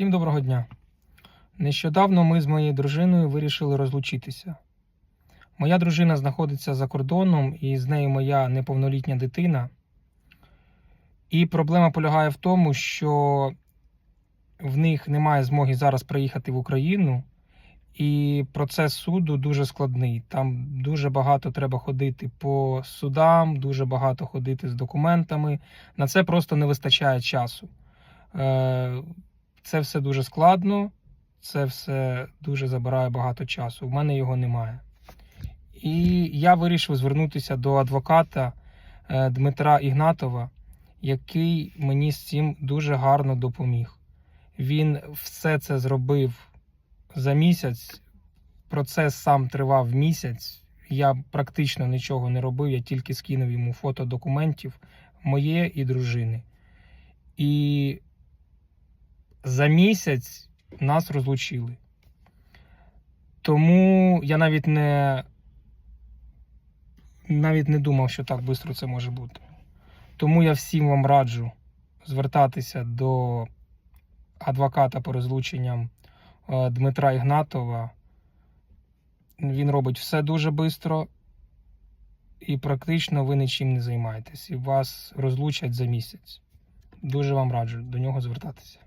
Всім доброго дня. Нещодавно ми з моєю дружиною вирішили розлучитися. Моя дружина знаходиться за кордоном, і з нею моя неповнолітня дитина. І проблема полягає в тому, що в них немає змоги зараз приїхати в Україну, і процес суду дуже складний. Там дуже багато треба ходити по судам, дуже багато ходити з документами. На це просто не вистачає часу. Це все дуже складно, це все дуже забирає багато часу. У мене його немає. І я вирішив звернутися до адвоката е, Дмитра Ігнатова, який мені з цим дуже гарно допоміг. Він все це зробив за місяць. Процес сам тривав місяць. Я практично нічого не робив, я тільки скинув йому фото документів моє і дружини. І за місяць нас розлучили. Тому я навіть не навіть не думав, що так швидко це може бути. Тому я всім вам раджу звертатися до адвоката по розлученням е, Дмитра Ігнатова. Він робить все дуже швидко, і практично ви нічим не займаєтесь. І вас розлучать за місяць. Дуже вам раджу до нього звертатися.